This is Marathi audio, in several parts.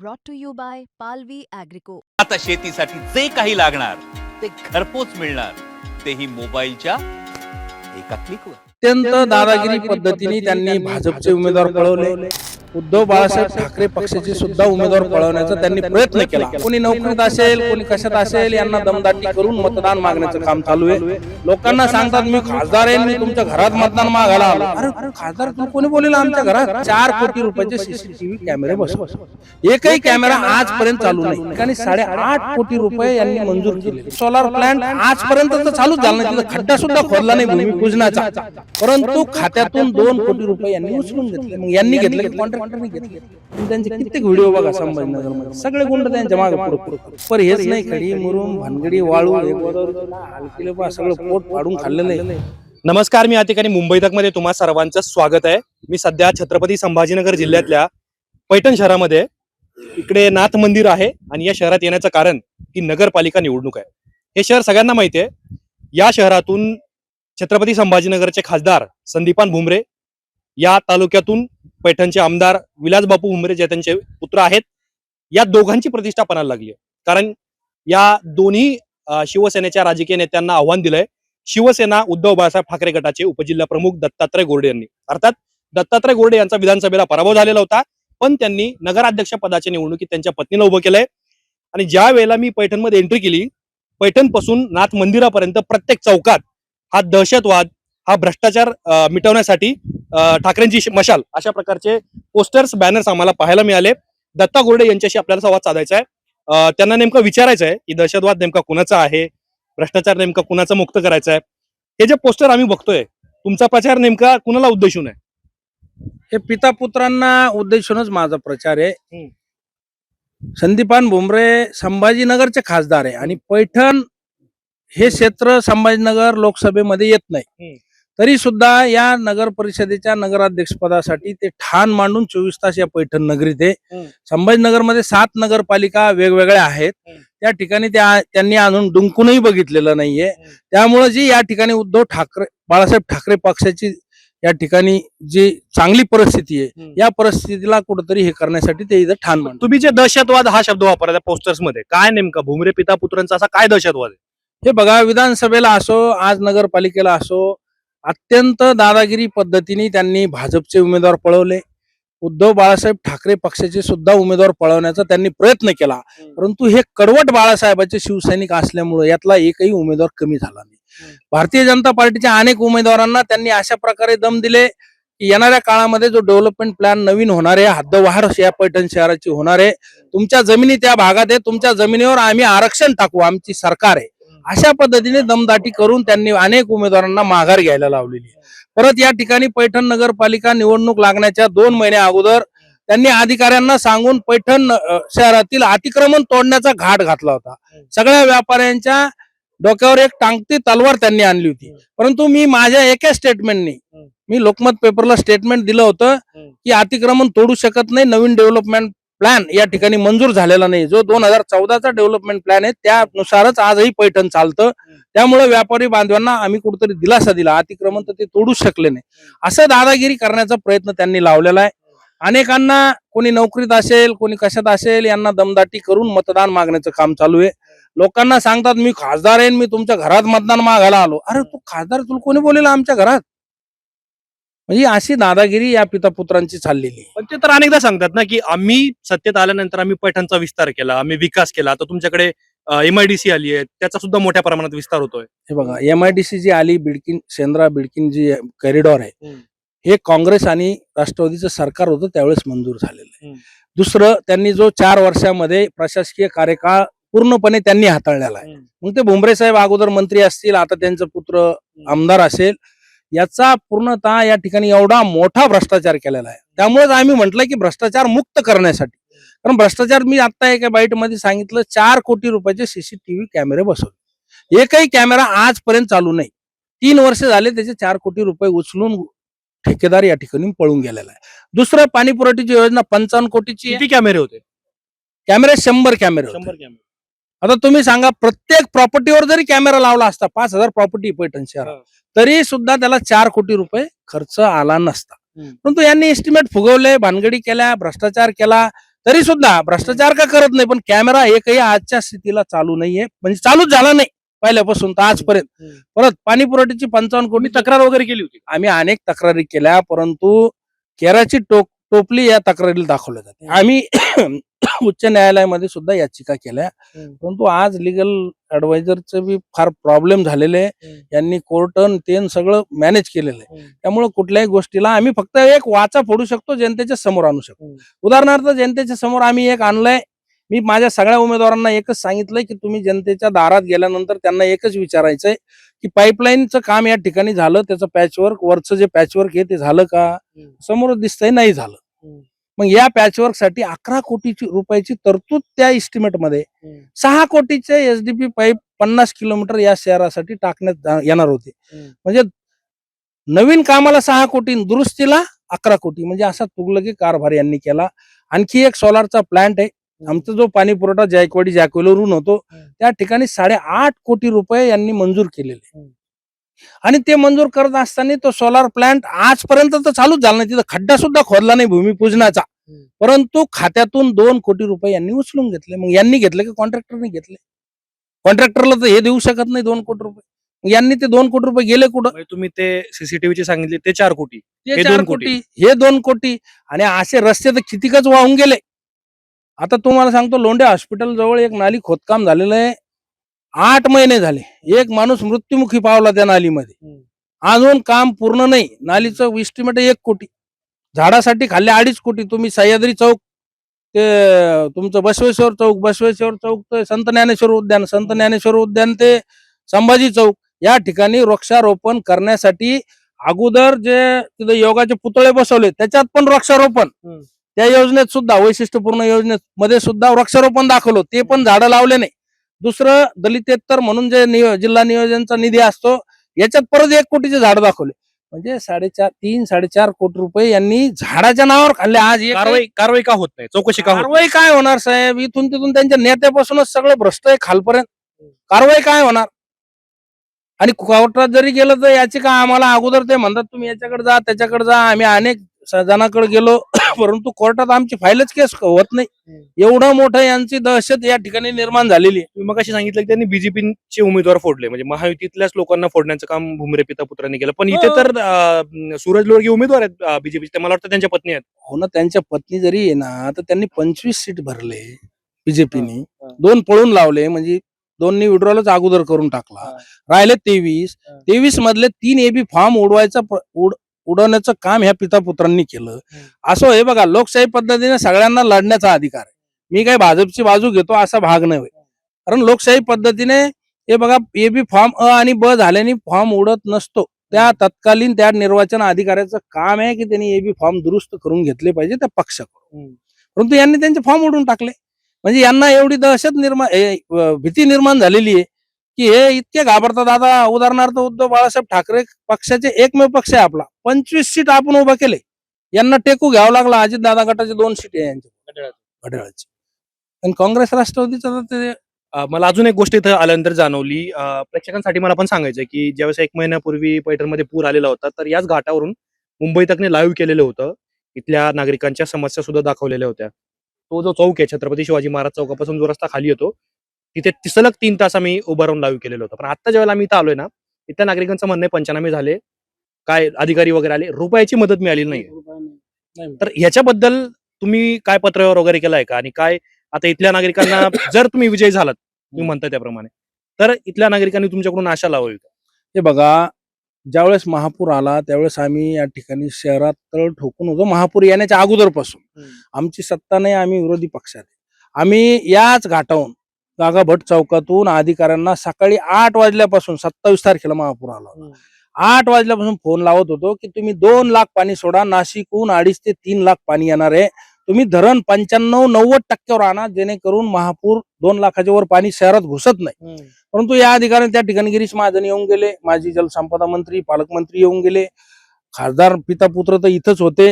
brought to you by Palvi Agrico. आता शेतीसाठी जे काही लागणार ते घरपोच मिळणार. तेही मोबाईलच्या एका क्लिकवर अत्यंत दादागिरी पद्धतीने त्यांनी भाजपचे उमेदवार पळवले. उद्धव बाळासाहेब ठाकरे पक्षाचे सुद्धा उमेदवार पळवण्याचा त्यांनी प्रयत्न केला. कोणी नोकरीत असेल कोणी कशात असेल यांना दमदाटी करून मतदान मागण्याचं काम चालू आहे. लोकांना सांगतात मी खासदार आहे मी तुमच्या घरात मतदान मागायला आलो. अरे खासदार तू कोणी बोलेला आमच्या घरात? चार कोटी रुपयाचे सीसीटीव्ही कॅमेरे बसव. एकही कॅमेरा आजपर्यंत चालू नाही. ठिकाणी साडेआठ कोटी रुपये यांनी मंजूर केले सोलार प्लांट आजपर्यंत तर चालूच झाला नाही. तिथं खड्डा सुद्धा खोदला नाही भूमिपूजनाचा परंतु खात्यातून दोन कोटी रुपये यांनी उचलून घेतले. मग यांनी घेतले. कॉन्ट्रॅक्ट घेतले. त्यांचे कित्येक व्हिडिओ बघा मध्ये सगळे गुंड त्यांच्या मागे पुढे पर हेच नाही खडी मुरुम भानगडी वाळू हे बा, सगळं पोट फाडून खाल्लेलं आहे. नमस्कार मी या ठिकाणी मुंबई तकमध्ये तुम्हा सर्वांचं स्वागत आहे. मी सध्या छत्रपती संभाजीनगर जिल्ह्यातल्या पैठण शहरामध्ये. इकडे नाथ मंदिर आहे आणि या शहरात येण्याचं कारण की नगरपालिका निवडणूक आहे. हे शहर सगळ्यांना माहिती आहे. या शहरातून छत्रपती संभाजीनगरचे खासदार संदीपान भुमरे या तालुक्यातून पैठणचे आमदार विलास बापू जे त्यांचे पुत्र आहेत या दोघांची प्रतिष्ठा पणाला लागली कारण या दोन्ही शिवसेनेच्या राजकीय नेत्यांना आव्हान दिलंय. शिवसेना उद्धव बाळासाहेब ठाकरे गटाचे उपजिल्हा प्रमुख दत्तात्रय गोर्डे यांनी. अर्थात दत्तात्रय गोर्डे यांचा विधानसभेला पराभव झालेला होता पण त्यांनी नगराध्यक्ष पदाच्या निवडणुकीत त्यांच्या पत्नीला उभं केलंय. आणि ज्या वेळेला मी पैठणमध्ये एंट्री केली पैठणपासून नाथ मंदिरापर्यंत प्रत्येक चौकात हा दहशतवाद हा भ्रष्टाचार मिटवण्यासाठी ठाकरेंची मशाल अशा प्रकारचे पोस्टर्स बॅनर्स आम्हाला पाहायला मिळाले. दत्ता गोरडे यांच्याशी आपल्याला संवाद साधायचा आहे. त्यांना नेमकं विचारायचं आहे की दहशतवाद नेमका कुणाचा आहे? भ्रष्टाचार नेमका कुणाचा मुक्त करायचा आहे? हे जे पोस्टर आम्ही बघतोय तुमचा प्रचार नेमका कुणाला उद्देशून आहे? हे पिता पुत्रांना उद्देशूनच माझा प्रचार आहे. संदीपान भुमरे संभाजीनगरचे खासदार आहे आणि पैठण हे क्षेत्र संभाजीनगर लोकसभेमध्ये येत नाही. तरी सुद्धा या नगर परिषदेच्या नगराध्यक्ष पदासाठी ते ठाण मांडून चोवीस तास या पैठण नगरीत आहे. संभाजीनगरमध्ये सात नगरपालिका वेगवेगळ्या आहेत. त्या ठिकाणी त्या त्यांनी अजून डुंकूनही बघितलेलं नाहीये. त्यामुळे जी या ठिकाणी उद्धव ठाकरे बाळासाहेब ठाकरे पक्षाची या ठिकाणी जी चांगली परिस्थिती आहे. या परिस्थितीला कुठंतरी हे करण्यासाठी ते इथं ठाण मांडतो तुम्ही जे दहशतवाद हा शब्द वापरला पोस्टर्समध्ये काय नेमका भुमरे पिता पुत्रांचा असा काय दहशतवाद आहे हे बघा विधानसभेला असो आज नगरपालिकेला असो अत्यंत दादागिरी पद्धतीने त्यांनी भाजपचे उमेदवार पळवले. उद्धव बाळासाहेब ठाकरे पक्षाचे सुद्धा उमेदवार पळवण्याचा त्यांनी प्रयत्न केला. परंतु हे कडवट बाळासाहेबांचे शिवसैनिक असल्यामुळे यातला एकही उमेदवार कमी झाला नाही. भारतीय जनता पार्टीच्या अनेक उमेदवारांना त्यांनी अशा प्रकारे दम दिले की येणाऱ्या काळामध्ये जो डेव्हलपमेंट प्लॅन नवीन होणार आहे हद्दवाढ या पैठण शहराची होणार आहे. तुमच्या जमिनी त्या भागात आहे तुमच्या जमिनीवर आम्ही आरक्षण टाकू आमची सरकार आहे. अशा पद्धतीने दमदाटी करून त्यांनी अनेक उमेदवारांना माघार घ्यायला लावलेली परत या ठिकाणी पैठण नगरपालिका निवडणूक लागण्याच्या दोन महिन्या अगोदर त्यांनी अधिकाऱ्यांना सांगून पैठण शहरातील अतिक्रमण तोडण्याचा घाट घातला होता. सगळ्या व्यापाऱ्यांच्या डोक्यावर एक टांगती तलवार त्यांनी आणली होती. परंतु मी माझ्या एका स्टेटमेंटनी मी लोकमत पेपरला स्टेटमेंट दिलं होतं की अतिक्रमण तोडू शकत नाही नवीन डेव्हलपमेंट प्लॅन या ठिकाणी मंजूर झालेला नाही. जो दोन हजार चौदाचा डेव्हलपमेंट प्लॅन आहे त्यानुसारच आजही पैठण चालतं. त्यामुळे व्यापारी बांधवांना आम्ही कुठेतरी दिलासा दिला. अतिक्रमण तर ते तोडू शकले नाही. असं दादागिरी करण्याचा प्रयत्न त्यांनी लावलेला आहे. अनेकांना कोणी नोकरीत असेल कोणी कशात असेल यांना दमदाटी करून मतदान मागण्याचं काम चालू आहे. लोकांना सांगतात मी खासदार आहे मी तुमच्या घरात मतदान मागायला आलो. अरे तू खासदार तुला कोणी बोलेला आमच्या घरात? म्हणजे अशी दादागिरी या पिता पुत्रांची चाललेली पण ते तर अनेकदा सांगतात ना की आम्ही सत्तेत आल्यानंतर आम्ही पैठणचा विस्तार केला आम्ही विकास केला. आता तुमच्याकडे एमआयडीसी आली आहे त्याचा सुद्धा मोठ्या प्रमाणात विस्तार होतोय. हे बघा एम आय डी सी जी आली बिडकिन शेंद्रा बिडकिन जी कॉरिडॉर आहे. हे काँग्रेस आणि राष्ट्रवादीचं सरकार होतं त्यावेळेस मंजूर झालेलं आहे. दुसरं त्यांनी जो चार वर्षामध्ये प्रशासकीय कार्यकाळ पूर्णपणे त्यांनी हाताळलेला आहे. मग ते भुमरे साहेब अगोदर मंत्री असतील आता त्यांचा पुत्र आमदार असेल याचा पूर्णतः या ठिकाणी एवढा मोठा भ्रष्टाचार केलेला आहे. त्यामुळेच आम्ही म्हटलं की भ्रष्टाचार मुक्त करण्यासाठी. कारण भ्रष्टाचार मी आता एका बाईटमध्ये सांगितलं चार कोटी रुपयाचे सीसीटीव्ही कॅमेरे बसवले. एकही कॅमेरा आजपर्यंत चालू नाही. तीन वर्ष झाले त्याचे चार कोटी रुपये उचलून ठेकेदार या ठिकाणी पळून गेलेला आहे. दुसरं पाणी पुरवठ्याची योजना पंचावन्न कोटीची. किती कॅमेरे होते? कॅमेरे शंभर कॅमेरे. शंभर कॅमेरे. आता तुम्ही सांगा प्रत्येक प्रॉपर्टीवर जरी कॅमेरा लावला असता पाच हजार प्रॉपर्टी पैठण शहरात. हा. तरी सुद्धा त्याला चार कोटी रुपये खर्च आला नसता. परंतु यांनी एस्टिमेट फुगवले भानगडी केल्या भ्रष्टाचार केला तरी सुद्धा भ्रष्टाचार का करत नाही? पण कॅमेरा एकही आजच्या स्थितीला चालू नाहीये. म्हणजे चालूच झाला नाही पहिल्यापासून तर आजपर्यंत. परत पाणी पुरवठ्याची पंचावन्न कोटी तक्रार वगैरे केली होती आम्ही अनेक तक्रारी केल्या परंतु केराची टोक टोपली या तक्रारीला दाखवल्या जाते आम्ही उच्च न्यायालयामध्ये सुद्धा याचिका केल्या. परंतु आज लिगल ऍडवायझरचं बी फार प्रॉब्लेम झालेले आहे. यांनी कोर्टन तेन सगळं मॅनेज केलेलं आहे. त्यामुळे कुठल्याही गोष्टीला आम्ही फक्त एक वाचा फोडू शकतो जनतेच्या समोर आणू शकतो. उदाहरणार्थ जनतेच्या समोर आम्ही एक आणलंय मी माझ्या सगळ्या उमेदवारांना एकच सांगितलंय की तुम्ही जनतेच्या दारात गेल्यानंतर त्यांना एकच विचारायचंय की पाईपलाईनचं काम या ठिकाणी झालं त्याचं पॅचवर्क वरचं जे पॅचवर्क आहे ते झालं का. समोर दिसतंय नाही झालं. मग या पॅचवर्कसाठी अकरा कोटीची रुपयाची तरतूद त्या इस्टिमेटमध्ये हम्म. सहा कोटीचे एसडीपी पाईप पन्नास किलोमीटर या शहरासाठी टाकण्यात येणार होते. म्हणजे नवीन कामाला सहा कोटी दुरुस्तीला अकरा कोटी म्हणजे असा तुगलकी कारभार यांनी केला आणखी एक सोलारचा प्लांट आहे आमचा जो पाणी पुरवठा जायकवाडी जायकवाडीवरून होतो. त्या ठिकाणी साडेआठ कोटी रुपये यांनी मंजूर केलेले. आणि ते मंजूर करत असताना तो सोलार प्लांट आजपर्यंत तर चालूच झाला नाही तिथं खड्डा सुद्धा खोदला नाही भूमिपूजनाचा. परंतु खात्यातून दोन कोटी रुपये यांनी उचलून घेतले. मग यांनी घेतले की कॉन्ट्रॅक्टरने घेतले? कॉन्ट्रॅक्टरला तर हे देऊ शकत नाही दोन कोटी रुपये. यांनी ते दोन कोटी रुपये गेले कुठं? म्हणजे तुम्ही ते सीसीटीव्हीचे सांगितले ते चार कोटी. ते चार कोटी. हे दोन कोटी. आणि असे रस्ते तर कितीकच वाहून गेले. आता तुम्हाला सांगतो लोंढे हॉस्पिटल जवळ एक नाली खोदकाम झालेलं आहे. आठ महिने झाले. एक माणूस मृत्युमुखी पावला त्या नालीमध्ये. अजून काम पूर्ण नाही. नालीचं इस्टिमेट एक कोटी. झाडासाठी खाल्ले अडीच कोटी. तुम्ही सह्याद्री चौक ते तुमचं बसवेश्वर चौक बसवेश्वर चौक ते संत ज्ञानेश्वर उद्यान संत ज्ञानेश्वर उद्यान ते संभाजी चौक. या ठिकाणी वृक्षारोपण करण्यासाठी अगोदर जे तिथे योगाचे पुतळे बसवले त्याच्यात पण वृक्षारोपण. त्या योजनेत सुद्धा वैशिष्ट्यपूर्ण योजनेत मध्ये सुद्धा वृक्षारोपण दाखवलं. ते पण झाडं लावले नाही. दुसरं दलितेतर म्हणून जे नियो- जिल्हा नियोजनचा निधी असतो याच्यात परत एक कोटीचे झाड दाखवले. म्हणजे साडेचार तीन साडेचार कोटी रुपये यांनी झाडाच्या नावावर खाल्ले. आज एक कारवाई कारवाई का होत नाही? चौकशी का होत? कारवाई काय होणार साहेब? इथून तिथून त्यांच्या नेत्यापासूनच सगळं भ्रष्ट आहे खालपर्यंत. कारवाई काय होणार? आणि कोर्टात जरी गेलं तर याची का आम्हाला अगोदर ते म्हणतात तुम्ही याच्याकडे जा त्याच्याकडे जा आम्ही अनेक स- जणांकडे गेलो परंतु कोर्टात आमची फाईलच केस होत नाही. एवढं मोठं यांची दहशत या ठिकाणी निर्माण झालेली आहे. मग सांगितलं की त्यांनी बीजेपीचे उमेदवार फोडले. म्हणजे महायुतीतल्याच लोकांना फोडण्याचं काम भुमरे पिता पुत्रांनी केलं. पण इथे हो. तर अं, सूरज लोडगे उमेदवार आहेत बीजेपीचे मला वाटतं त्यांच्या पत्नी आहेत. हो ना त्यांच्या पत्नी जरी आहे ना तर त्यांनी पंचवीस सीट भरले बीजेपीने हा. दोन पळून लावले म्हणजे दोन्ही विड्रॉलच अगोदर करून टाकला. हा. राहिले तेवीस. हा. तेवीस मधले तीन एबी फॉर्म उडवायचा उड- उडवण्याचं काम ह्या पिता पुत्रांनी केलं असं हे बघा लोकशाही पद्धतीने सगळ्यांना लढण्याचा अधिकार आहे. मी काही भाजपची बाजू घेतो असा भाग नाही कारण लोकशाही पद्धतीने हे बघा एबी फॉर्म अ आणि ब झाल्याने फॉर्म उडत नसतो. त्या तत्कालीन त्या निर्वाचन अधिकाऱ्याचं काम आहे की त्यांनी एबी फॉर्म दुरुस्त करून घेतले पाहिजे त्या पक्षाकडून. परंतु यांनी त्यांचे फॉर्म उडून टाकले. म्हणजे यांना एवढी दहशत निर्माण ए, भीती निर्माण झालेली आहे. की हे इतके घाबरतात. आता उदाहरणार्थ उद्धव बाळासाहेब ठाकरे पक्षाचे एकमेव पक्ष आहे आपला. पंचवीस सीट आपण उभं केले. यांना टेकू घ्यावं लागला. अजित दादा गटाचे दोन सीट आहे यांचे. घड्याळाचे. आणि काँग्रेस राष्ट्रवादीचं ते मला अजून एक गोष्ट इथं आल्यानंतर जाणवली. प्रेक्षकांसाठी मला पण सांगायचं की ज्यावेळेस एक महिन्यापूर्वी पैठणमध्ये पूर आलेला होता तर याच घाटावरून मुंबई तकने लाईव्ह केलेलं होतं. इथल्या नागरिकांच्या समस्या सुद्धा दाखवलेल्या होत्या. तो जो चौक आहे छत्रपती शिवाजी महाराज चौकापासून जो रस्ता खाली येतो तिथे सलग तीन तास आम्ही उभं राहून लाईव्ह केलेलं होतं. पण आता ज्यावेळेला आम्ही इथं आलोय ना इथल्या नागरिकांचं म्हणणं आहे पंचनामे झाले काय अधिकारी वगैरे आले रुपयाची मदत मिळाली नाही. तर ह्याच्याबद्दल तुम्ही काय पत्रव्यवहार वगैरे केलाय का? आणि काय आता इथल्या नागरिकांना जर तुम्ही विजयी झालात तुम्ही म्हणता त्याप्रमाणे तर इथल्या नागरिकांनी तुमच्याकडून आशा लावावी का? हे बघा ज्यावेळेस महापूर आला त्यावेळेस आम्ही या ठिकाणी शहरात तळ ठोकून होतो. महापूर येण्याच्या अगोदरपासून. आमची सत्ता नाही आम्ही विरोधी पक्षात. आम्ही याच घाटावून गागा भट चौकातून अधिकाऱ्यांना सकाळी आठ वाजल्यापासून सत्तावीस तारखेला महापूर आला होता. आठ वाजल्यापासून फोन लावत होतो की तुम्ही दोन लाख पाणी सोडा नाशिकहून अडीच ते तीन लाख पाणी येणार आहे. तुम्ही धरण पंच्याण्णव नव्वद टक्क्यावर आणा जेणेकरून महापूर दोन लाखाच्या वर पाणी शहरात घुसत नाही. परंतु या अधिकाऱ्यांनी त्या ठिकाणी गिरीश महाजन येऊन गेले माजी जलसंपदा मंत्री पालकमंत्री येऊन गेले. खासदार पिता पुत्र तर इथंच होते.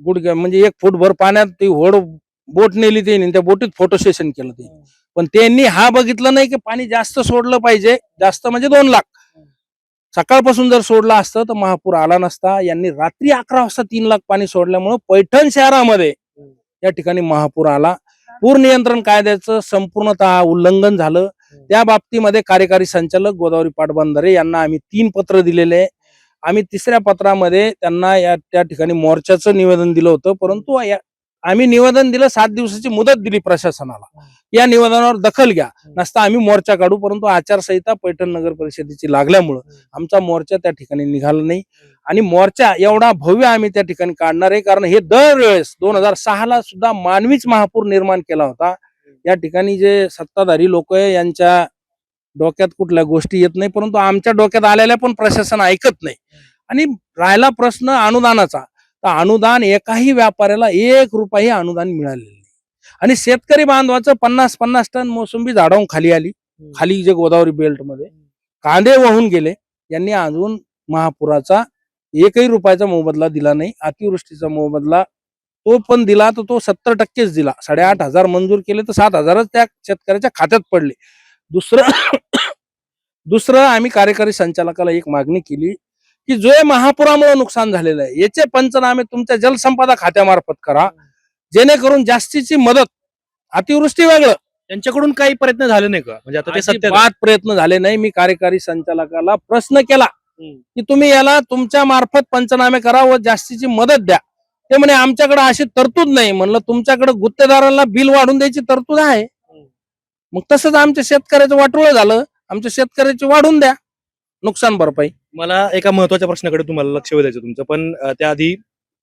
गुडघ्या म्हणजे एक फूट भर पाण्यात ती होड बोट नेली त्यांनी त्या बोटीत फोटो सेशन केलं ते पण त्यांनी हा बघितलं नाही की पाणी जास्त सोडलं पाहिजे. जास्त म्हणजे दोन लाख. सकाळपासून जर सोडलं असतं तर महापूर आला नसता. यांनी रात्री अकरा वाजता तीन लाख पाणी सोडल्यामुळे पैठण शहरामध्ये या ठिकाणी महापूर आला. पूर नियंत्रण कायद्याचं संपूर्णतः उल्लंघन झालं. त्या बाबतीमध्ये कार्यकारी संचालक गोदावरी पाटबंधारे यांना आम्ही तीन पत्र दिलेले. आहे आम्ही तिसऱ्या पत्रामध्ये त्यांना या त्या ठिकाणी मोर्चाचं निवेदन दिलं होतं. परंतु या- आम्ही निवेदन दिलं सात दिवसाची मुदत दिली प्रशासनाला. या निवेदनावर दखल घ्या. नसता आम्ही मोर्चा काढू परंतु आचारसंहिता पैठण नगर परिषदेची लागल्यामुळं आमचा मोर्चा त्या ठिकाणी निघाला नाही. आणि मोर्चा एवढा भव्य आम्ही त्या ठिकाणी काढणार आहे कारण हे दरवेळेस दोन हजार सहा ला सुद्धा मानवीच महापूर निर्माण केला होता. या ठिकाणी जे सत्ताधारी लोक आहे यांच्या डोक्यात कुठल्या गोष्टी येत नाही परंतु आमच्या डोक्यात आलेल्या पण प्रशासन ऐकत नाही. आणि राहिला प्रश्न अनुदानाचा. तर अनुदान एकाही व्यापाऱ्याला एक रुपयाही अनुदान मिळालेलं नाही. आणि शेतकरी बांधवाचं पन्नास पन्नास टन मोसंबी झाडावून खाली आली. खाली जे गोदावरी बेल्टमध्ये कांदे वाहून गेले. यांनी अजून महापुराचा एकही रुपयाचा मोबदला दिला नाही. अतिवृष्टीचा मोबदला तो पण दिला तर तो सत्तर टक्केच दिला. साडेआठ हजार मंजूर केले तर सात हजारच त्या शेतकऱ्याच्या खात्यात पडले. दुसरं दुसरं आम्ही कार्यकारी संचालकाला एक मागणी केली. की जे महापुरामुळे नुकसान झालेलं आहे याचे पंचनामे तुमच्या जलसंपदा खात्यामार्फत करा. जेणेकरून जास्तीची मदत अतिवृष्टी वेगळं. त्यांच्याकडून काही प्रयत्न झाले नाही का? म्हणजे आता ते सत्य अजिबात प्रयत्न झाले नाही. मी कार्यकारी संचालकाला प्रश्न केला. की तुम्ही याला तुमच्या मार्फत पंचनामे करा व जास्तीची मदत द्या. ते म्हणे आमच्याकडे अशी तरतूद नाही. म्हणलं तुमच्याकडे गुत्तेदारांना बिल वाढून द्यायची तरतूद आहे. मग तसंच आमच्या शेतकऱ्याचं वाटोळं झालं. आमच्या शेतकऱ्याची वाढून द्या. नुकसान भरपाई. मला एका महत्त्वाच्या प्रश्नाकडे तुम्हाला लक्ष वेधायचं तुमचं पण अं, त्याआधी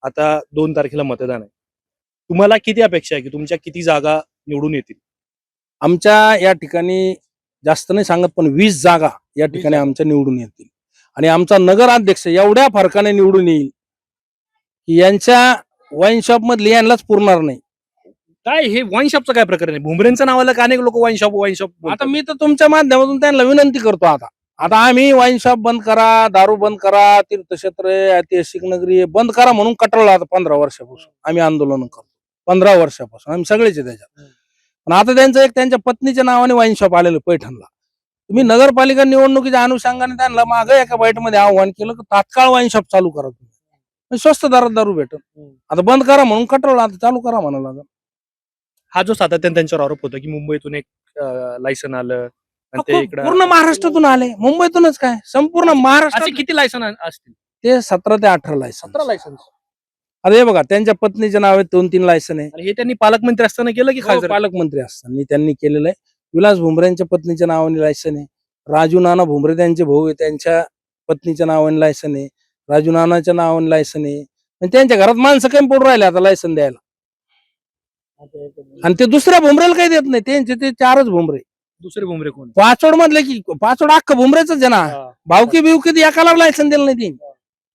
आता दोन तारखेला मतदान आहे. तुम्हाला किती अपेक्षा आहे की तुमच्या किती जागा निवडून येतील? आमच्या या ठिकाणी जास्त नाही सांगत पण वीस जागा या ठिकाणी. आमच्या निवडून येतील. आणि आमचा नगराध्यक्ष एवढ्या फरकाने निवडून येईल की यांच्या वाईन शॉप मधली यांनाच पुरणार नाही. काय हे वाईन शॉपचं काय प्रकरण आहे? भुमरेंचं नाव आलं का अनेक लोक वाईन शॉप वाईन शॉप आता मी तर तुमच्या माध्यमातून त्यांना विनंती करतो आता. आता आम्ही वाईन शॉप बंद करा दारू बंद करा तीर्थक्षेत्र ऐतिहासिक नगरी बंद करा म्हणून कटळलो आता पंधरा वर्षापासून. आम्ही आंदोलन करतो. पंधरा वर्षापासून. आम्ही सगळेच त्याच्यात. पण आता त्यांचं एक त्यांच्या पत्नीच्या नावाने वाईन शॉप आलेलं पैठणला. तुम्ही नगरपालिका निवडणुकीच्या अनुषंगाने त्यांना मागे एका बाईटमध्ये आव्हान केलं की तात्काळ वाईन शॉप चालू करा तुम्ही. म्हणजे स्वस्त दरात दारू भेटल. आता बंद करा म्हणून कटळलं आता चालू करा म्हणाला. हा जो सातत्याने त्यांच्यावर आरोप होता की मुंबईतून एक लायसन आलं पूर्ण महाराष्ट्रातून आले. मुंबईतूनच काय? संपूर्ण महाराष्ट्र किती लायसन असतील? ते सतरा ते अठरा लायसन सतरा लायसन्स हे बघा त्यांच्या पत्नीच्या नावे दोन तीन लायसन आहे. हे त्यांनी पालकमंत्री असताना केलं की हो, खासदार? पालकमंत्री असताना. त्यांनी केलेलं आहे. विलास भुमरेंच्या पत्नीच्या नावाने लायसन आहे. राजू नाना भुमरे त्यांचे भाऊ आहे त्यांच्या पत्नीच्या नावाने लायसन आहे. राजू नानाच्या नावाने लायसन आहे. आणि त्यांच्या घरात माणसं कमी पडून राहिले आता लायसन द्यायला. आणि ते दुसऱ्या भुमरेला काही देत नाही. त्यांचे ते चारच भुमरे. दुसरे भुमरे कोण? पाचोड मधले की पाचोड अख्खं भुमरेच आहे ना. भावकी बिवकी एकाला लायसन दिलं नाही ती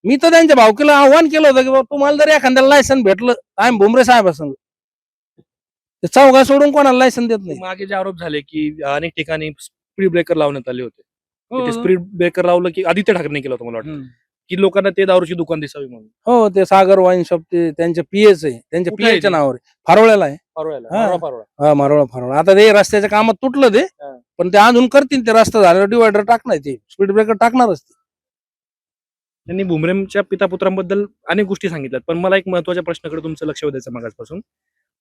मी तर त्यांच्या भावकीला आव्हान केलं होतं की बाबा तुम्हाला जर एखाद्याला लायसन भेटलं तर आम्ही भुमरे साहेब संग ते चौघा सोडून कोणाला लायसन देत नाही. मागे जे आरोप झाले की अनेक ठिकाणी स्पीड ब्रेकर लावण्यात आले होते. हो, स्पीड ब्रेकर लावलं की आदित्य ठाकरे केलं होतं मला वाटतं. की लोकांना ते दारूची दुकान दिसावी म्हणून. हो ते सागर वाईन शॉप ते त्यांच्या पीएच आहे. त्यांच्या कुठे आहे पीएच्या ते? नावावर आहे. फारोळ्याला आहे. हा. हा मारोळा फारोळा. आता ते रस्त्याच्या कामात तुटलं ते हा. पण ते अजून करतील ते रस्ता झाल्यावर डिवायडर टाकणार ते. स्पीड ब्रेकर टाकणारच ते. त्यांनी भुमरेंच्या पितापुत्रांबद्दल अनेक गोष्टी सांगितल्यात पण मला एक महत्त्वाच्या प्रश्नाकडे तुमचं लक्ष वेधायचं मागासपासून.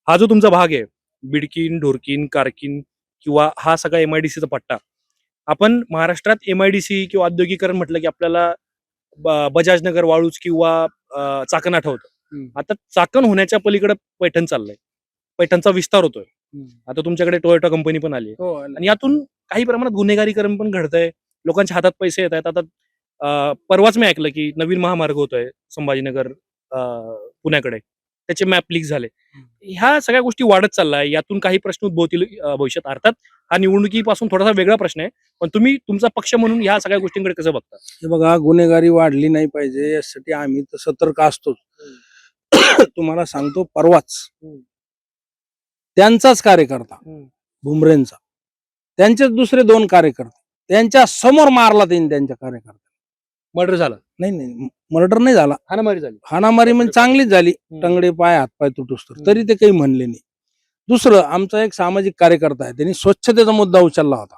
हा जो तुमचा भाग आहे बिडकीन ढोरकीन कारकीन किंवा हा सगळा एमआयडीसीचा पट्टा. आपण महाराष्ट्रात एमआयडीसी किंवा औद्योगिकरण म्हटलं की आपल्याला बजाजनगर वाळूज किंवा चाकण आठवतं. आता चाकण होण्याच्या पलीकडे पैठण चाललंय. पैठणचा विस्तार होतोय. आता तुमच्याकडे टोयोटा कंपनी पण आली आहे. आणि यातून काही प्रमाणात गुन्हेगारीकरण पण घडतंय. लोकांच्या हातात पैसे येत आहेत. आता परवाच मी ऐकलं की नवीन महामार्ग होतोय संभाजीनगर पुण्याकडे. त्याचे मॅप लीक झाले. ह्या सगळ्या गोष्टी वाढत चाललाय. यातून काही प्रश्न उद्भवतील भविष्यात अर्थात हा निवडणुकीपासून थोडासा वेगळा प्रश्न आहे. पण तुम्ही तुमचा पक्ष म्हणून ह्या सगळ्या गोष्टींकडे कसं बघता? हे बघा गुन्हेगारी वाढली नाही पाहिजे यासाठी आम्ही तर सतर्क असतोच. तुम्हाला सांगतो परवाच. त्यांचाच कार्यकर्ता भुमरेंचा. त्यांचेच दुसरे दोन कार्यकर्ते. त्यांच्यासमोर मारला त्यांनी त्यांच्या कार्यकर्त्या मर्डर झाला. नाही नाही. मर्डर नाही झाला. हाणामारी झाली. हाणामारी म्हणजे चांगलीच झाली. टंगडे पाय हातपाय तुटूस तर. तरी ते काही म्हणले नाही. दुसरं आमचा एक सामाजिक कार्यकर्ता आहे. त्यांनी स्वच्छतेचा मुद्दा उचलला होता.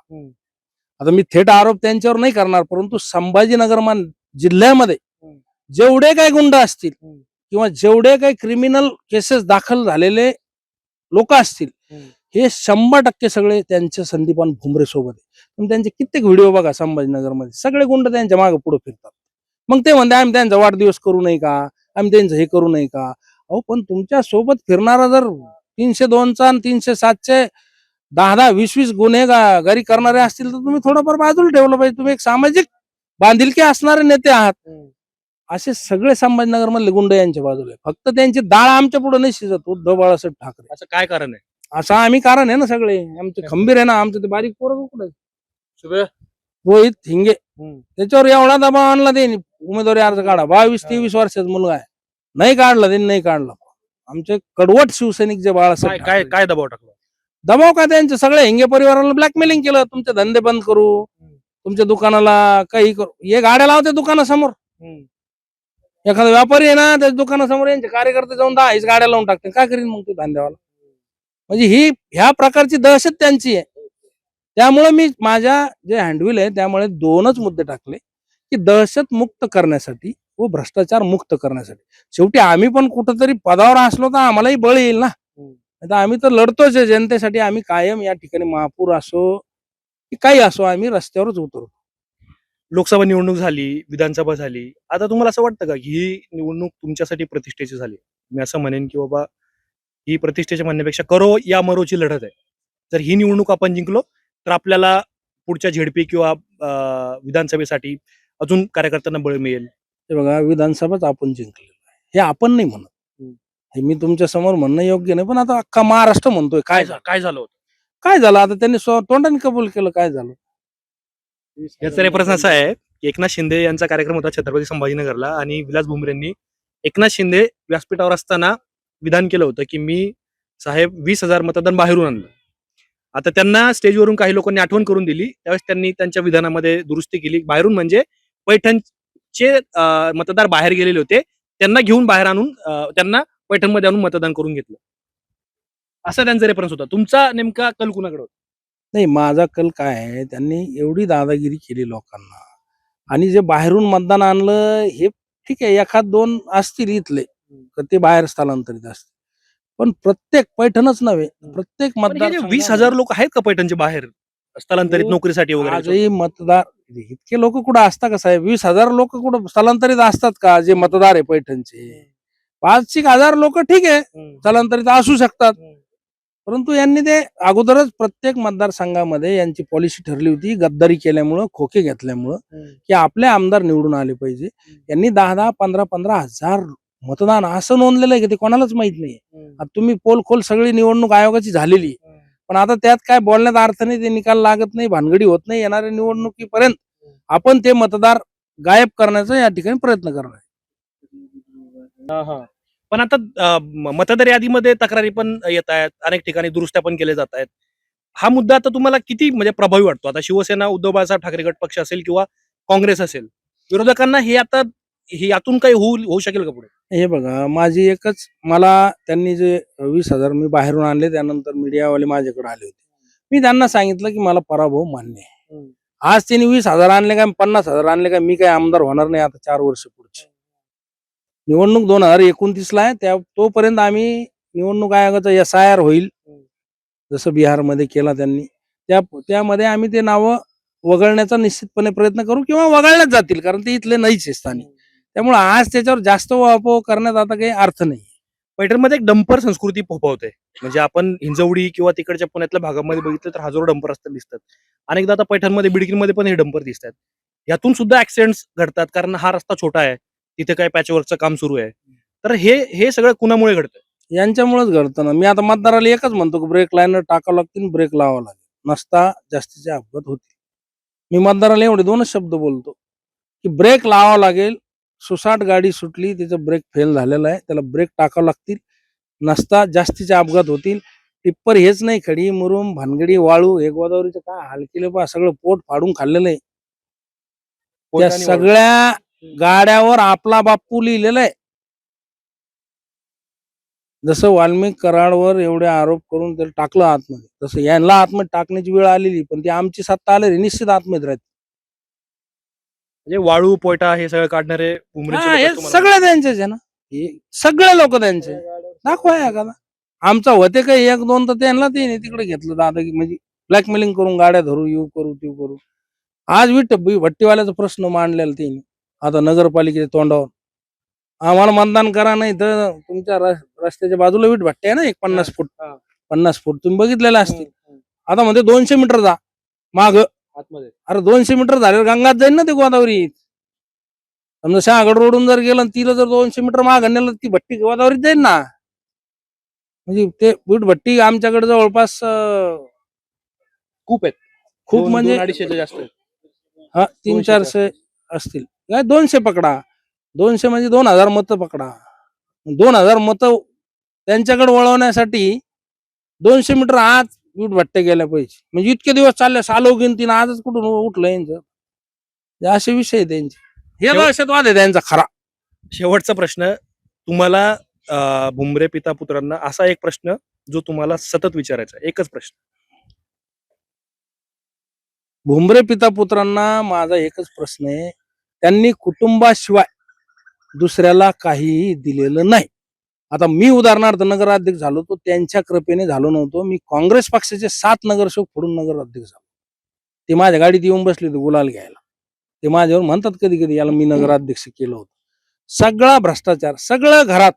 आता मी थेट आरोप त्यांच्यावर नाही करणार परंतु संभाजीनगर मान जिल्ह्यामध्ये. जेवढे काही गुंड असतील. किंवा जेवढे काही क्रिमिनल केसेस दाखल झालेले लोक असतील. हे शंभर टक्के सगळे त्यांचे संदीपान भुमरे सोबत आहे त्यांचे कित्येक व्हिडिओ बघा संभाजीनगरमध्ये. सगळे गुंड त्यांच्या मागे पुढे फिरतात. मग ते म्हणते आम्ही त्यांचा वाढदिवस करू नये का? आम्ही त्यांचं हे करू नये का? अहो पण तुमच्यासोबत फिरणारा जर तीनशे दोनचा आणि तीनशे सातशे दहा दहा वीस वीस गुन्हेगारी करणारे असतील तर तुम्ही थोडंफार बाजूला ठेवलं पाहिजे. तुम्ही एक सामाजिक बांधिलकी असणारे नेते आहात. असे सगळे संभाजीनगर मधले गुंड यांच्या बाजूला. फक्त त्यांची डाळ आमच्या पुढे नाही शिजत उद्धव बाळासाहेब ठाकरे. असं काय कारण आहे? असं आम्ही कारण आहे ना सगळे. आमचे खंबीर आहे ना आमचं ते बारीक पोरं कुठे रोहित हिंगे. त्याच्यावर एवढा दबाव आणला त्यांनी. उमेदवारी अर्ज काढा. बावीस तेवीस वर्षाचा मुलगा आहे. नाही काढला त्यांनी नाही काढला. आमचे कडवट शिवसैनिक जे काय बाळासाहेब काय ठाकरे. काय दबाव टाकला? दबाव का त्यांचे? सगळे हिंगे परिवाराला ब्लॅकमेलिंग केलं. तुमचे धंदे बंद करू. तुमच्या दुकानाला काही करू. हे गाड्या लावते दुकानासमोर. एखादा व्यापारी आहे ना त्या दुकानासमोर यांचे कार्यकर्ते जाऊन दहा हीच गाड्या लावून टाकते काय करीन मग तो धंद्यावाला? म्हणजे ही ह्या प्रकारची दहशत त्यांची आहे. त्यामुळे मी माझ्या जे हँडविल आहे त्यामुळे दोनच मुद्दे टाकले. की दहशत मुक्त करण्यासाठी व भ्रष्टाचार मुक्त करण्यासाठी. शेवटी आम्ही पण कुठंतरी पदावर असलो तर आम्हालाही बळ येईल ना. आता आम्ही तर लढतोच जनतेसाठी आम्ही कायम या ठिकाणी महापूर असो की काही असो आम्ही रस्त्यावरच उतरतो. लोकसभा निवडणूक झाली विधानसभा झाली. आता तुम्हाला असं वाटतं का की ही निवडणूक तुमच्यासाठी प्रतिष्ठेची झाली? मी असं म्हणेन की बाबा ही प्रतिष्ठेची म्हणण्यापेक्षा करो या मरोची लढत आहे. जर ही निवडणूक आपण जिंकलो तर आपल्याला पुढच्या झेडपी किंवा विधानसभेसाठी अजून कार्यकर्त्यांना बळ मिळेल. हे बघा विधानसभाच आपण जिंकलेलो आहे. हे आपण नाही म्हणत. हे मी तुमच्यासमोर म्हणणं योग्य नाही पण आता अख्खा महाराष्ट्र म्हणतोय काय काय झालं काय झालं होतं? काय झालं? आता त्यांनी स्व- तोंडाने कबूल केलं काय झालं? याचा रेफरन्स असा आहे की एकनाथ शिंदे यांचा कार्यक्रम होता छत्रपती संभाजीनगरला आणि विलास भुमरेंनी एकनाथ शिंदे व्यासपीठावर असताना विधान केलं होतं की मी साहेब वीस हजार मतदान बाहेरून आणलं. आता त्यांना स्टेजवरून काही लोकांनी आठवण करून दिली त्यावेळेस त्यांनी त्यांच्या विधानामध्ये दुरुस्ती केली. बाहेरून म्हणजे पैठणचे मतदार बाहेर गेलेले होते. त्यांना घेऊन बाहेर आणून त्यांना पैठणमध्ये आणून मतदान करून घेतलं. असा त्यांचा रेफरन्स होता. तुमचा नेमका कल कुणाकडे होता? नाही माझा कल काय आहे त्यांनी एवढी दादागिरी केली लोकांना. आणि जे बाहेरून मतदान आणलं हे ठीक आहे एखाद दोन असतील इथले ते बाहेर स्थलांतरित असतील. पण प्रत्येक पैठणच नव्हे प्रत्येक मतदार वीस हजार लोक आहेत का पैठणचे बाहेर? स्थलांतरित हो. नोकरीसाठी वगैरे? मतदार इतके लोक कुठं असतात का साहेब? वीस हजार लोक कुठं स्थलांतरित असतात का जे मतदार आहे पैठणचे? पाच एक हजार लोक ठीक आहे स्थलांतरित असू शकतात. परंतु यांनी ते अगोदरच प्रत्येक मतदारसंघामध्ये यांची पॉलिसी ठरली होती गद्दारी केल्यामुळं खोके घेतल्यामुळं की आपले आमदार निवडून आले पाहिजे. यांनी दहा दहा पंधरा पंधरा हजार मतदान असं नोंदलेलं आहे की ते कोणालाच माहीत नाही आता तुम्ही पोल खोल सगळी निवडणूक आयोगाची झालेली आहे. पण आता त्यात काय बोलण्यात अर्थ नाही ते निकाल लागत नाही भानगडी होत नाही येणाऱ्या निवडणुकीपर्यंत आपण ते मतदार गायब करण्याचा या ठिकाणी प्रयत्न करणार आहे. पण आता मतदार यादीमध्ये तक्रारी पण येत आहेत अनेक ठिकाणी दुरुस्त्या पण केल्या जात आहेत. हा मुद्दा आता तुम्हाला किती म्हणजे प्रभावी वाटतो? आता शिवसेना उद्धव बाळासाहेब ठाकरे गट पक्ष असेल किंवा काँग्रेस असेल विरोधकांना हे आता हे यातून काही होऊ होऊ शकेल का पुढे? हे बघा माझी एकच मला त्यांनी जे वीस हजार मी बाहेरून आणले त्यानंतर मीडियावाले माझ्याकडे आले होते. मी त्यांना सांगितलं की मला पराभव मान्य आहे. आज त्यांनी वीस हजार आणले काय पन्नास हजार आणले काय मी काय आमदार होणार नाही आता चार वर्ष पुढचे. निवडणूक दोन हजार एकोणतीस ला आहे त्या तोपर्यंत आम्ही निवडणूक आयोगाचा एस आय आर होईल जसं बिहारमध्ये केला त्यांनी. त्या त्यामध्ये आम्ही ते नावं वगळण्याचा निश्चितपणे प्रयत्न करू किंवा वगळण्यात जातील कारण ते इथले नाहीच आहे स्थानिक. त्यामुळे आज त्याच्यावर जास्त वापव करण्यात आता काही अर्थ नाही. पैठणमध्ये एक डंपर संस्कृती फोफवते म्हणजे आपण हिंजवडी किंवा तिकडच्या पुण्यातल्या भागामध्ये बघितलं तर हजारो डंपर असतात दिसतात. अनेकदा आता पैठणमध्ये बिडकीमध्ये पण हे डंपर दिसतात. यातून सुद्धा ऍक्सिडेंट्स घडतात कारण हा रस्ता छोटा आहे. तिथे काय पॅचवर्कचं काम सुरू आहे. तर हे हे सगळं कुणामुळे घडतं? यांच्यामुळेच घडतं ना. मी आता मतदाराला एकच म्हणतो की ब्रेक लाईनर टाकावं लागतील ब्रेक लावावं लागेल नसता जास्तीचे अपघात होतील. मी मतदाराला एवढे दोनच शब्द बोलतो की ब्रेक लावावं लागेल सुसाट गाडी सुटली तिचं ब्रेक फेल झालेला आहे. त्याला ब्रेक टाकावं लागतील. नसता जास्तीचे अपघात होतील. टिप्पर हेच नाही खडी मुरुम भानगडी वाळू हे गोदावरीचं काय हाल केलं पहा सगळं पोट फाडून खाल्लेलं आहे. त्या सगळ्या गाड्यावर आपला बाप्पू लिहिलेलं आहे. जसं वाल्मिक कराडवर एवढे आरोप करून त्याला टाकलं आतमध्ये. तसं यांना आतमध्ये टाकण्याची वेळ आलेली पण ती आमची सत्ता आलेली निश्चित आतमध्ये राहते. म्हणजे वाळू पोयटा हे सगळं काढणारे हा, उमरीचे हे सगळे त्यांचेच आहे ना. हे सगळे लोक त्यांचे दाखवा एखादा आमचा होते काही एक दोन तर त्यांना ते तिकडे घेतलं. दादा म्हणजे ब्लॅकमेलिंग करून गाड्या धरू येऊ करू ते करू. आज विट भट्टीवाल्याचा प्रश्न मांडलेला त्यांनी. आता नगरपालिकेच्या तोंडावर. आम्हाला मतदान करा नाही तर तुमच्या रस- रस्त्याच्या बाजूला वीट भट्टी आहे ना एक पन्नास फूट. हा. पन्नास फूट. तुम्ही बघितलेले असतील. आता म्हणजे दोनशे मीटर जा. माग. आतमध्ये. अरे दोनशे मीटर झाल्यावर गंगात जाईल ना ते गोदावरी समजा शहागड रोडून जर गेलं तिला जर दोनशे मीटर माग नेलं ती भट्टी गोदावरीत जाईल ना. म्हणजे ते वीट भट्टी आमच्याकडे जवळपास अं, खूप आहेत. खूप दोन- म्हणजे दोन अडीचशेच्या जास्त आहेत. हा तीन दोनशे चारशे असतील. काय दोनशे पकडा. दोनशे म्हणजे दोन हजार मतं पकडा. दोन हजार मतं त्यांच्याकडे वळवण्यासाठी दोनशे मीटर आत वीट भट्टे गेल्या पाहिजे म्हणजे इतके दिवस चालले सालो गिनतीनं आजच कुठून उठलं यांचं? हे असे विषय आहे त्यांचे. हे शेव- दहशतवाद आहे त्यांचा खरा. शेवटचा प्रश्न तुम्हाला अं, भुमरे पिता पुत्रांना असा एक प्रश्न जो तुम्हाला सतत विचारायचा आहे. एकच प्रश्न. भुमरे पिता पुत्रांना माझा एकच प्रश्न आहे. त्यांनी कुटुंबाशिवाय दुसऱ्याला काहीही दिलेलं नाही. आता मी उदाहरणार्थ नगराध्यक्ष झालो तो त्यांच्या कृपेने झालो नव्हतो. मी काँग्रेस पक्षाचे सात नगरसेवक फोडून नगराध्यक्ष झालो. ते माझ्या गाडीत येऊन बसले होते गुलाल घ्यायला. ते माझ्यावर म्हणतात कधी कधी याला मी नगराध्यक्ष केलं होतं. सगळा भ्रष्टाचार सगळं घरात.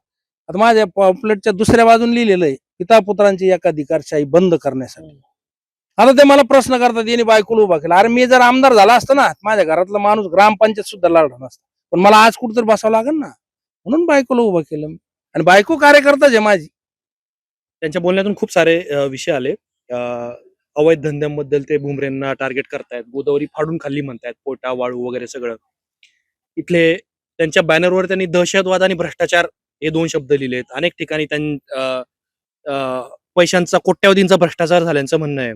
आता माझ्या पॉम्पलेटच्या दुसऱ्या बाजून लिहिलेलं आहे पिता पुत्रांची एकाधिकारशाही बंद करण्यासाठी. आता ते मला प्रश्न करतात याने बायकोला उभा केला? अरे मी जर आमदार झाला असतं ना माझ्या घरातला माणूस ग्रामपंचायत सुद्धा लढला नसता. पण मला आज कुठेतरी बसावं लागेल ना? म्हणून बायकोला उभं केलं. आणि बायको कार्यकर्ताच आहे माझी त्यांच्या बोलण्यातून खूप सारे विषय आले. अवैध धंद्यांबद्दल ते भुमरेंना टार्गेट करतायत गोदावरी फाडून खाल्ली म्हणतायत पोटा वाळू वगैरे सगळं. इथले त्यांच्या बॅनरवर त्यांनी दहशतवाद आणि भ्रष्टाचार हे दोन शब्द लिहिलेत. अनेक ठिकाणी त्यां पैशांचा कोट्यावधींचा भ्रष्टाचार झाल्याचं म्हणणं आहे.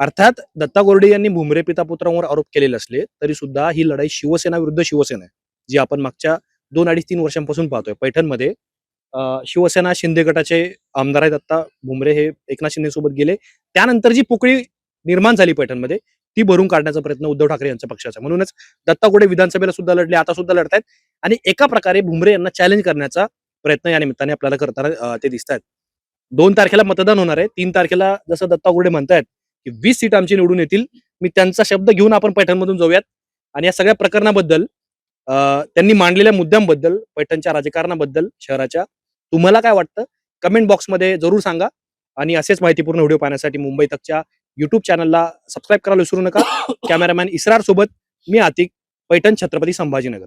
अर्थात दत्ता गोर्डे यांनी भुमरे पिता पुत्रांवर आरोप केलेले असले तरी सुद्धा ही लढाई शिवसेना विरुद्ध शिवसेना आहे जी आपण मागच्या दोन अडीच तीन वर्षांपासून पाहतोय. पैठणमध्ये शिवसेना शिंदे गटाचे आमदार आहेत आता भुमरे हे एकनाथ शिंदे सोबत गेले. त्यानंतर जी पोकळी निर्माण झाली पैठणमध्ये ती भरून काढण्याचा प्रयत्न उद्धव ठाकरे यांच्या पक्षाचा. म्हणूनच दत्ता गोडे विधानसभेला सुद्धा लढले आता सुद्धा लढतायत आणि एका प्रकारे भुमरे यांना चॅलेंज करण्याचा प्रयत्न या निमित्ताने आपल्याला करताना ते दिसत आहेत दोन तारखेला मतदान होणार आहे. तीन तारखेला जसं दत्ता गोडे म्हणतायत की वीस सीट आमची निवडून येतील. मी त्यांचा शब्द घेऊन आपण पैठणमधून जाऊयात. आणि या सगळ्या प्रकरणाबद्दल त्यांनी मांडलेल्या मुद्द्यांबद्दल पैठणच्या राजकारणाबद्दल शहराच्या तुम्हाला काय वाटतं? कमेंट बॉक्समध्ये जरूर सांगा. आणि असेच माहितीपूर्ण व्हिडिओ पाहण्यासाठी मुंबई तकच्या युट्यूब चॅनलला सबस्क्राईब करायला विसरू नका. कॅमेरामॅन इसरार सोबत मी आतिक पैठण छत्रपती संभाजीनगर.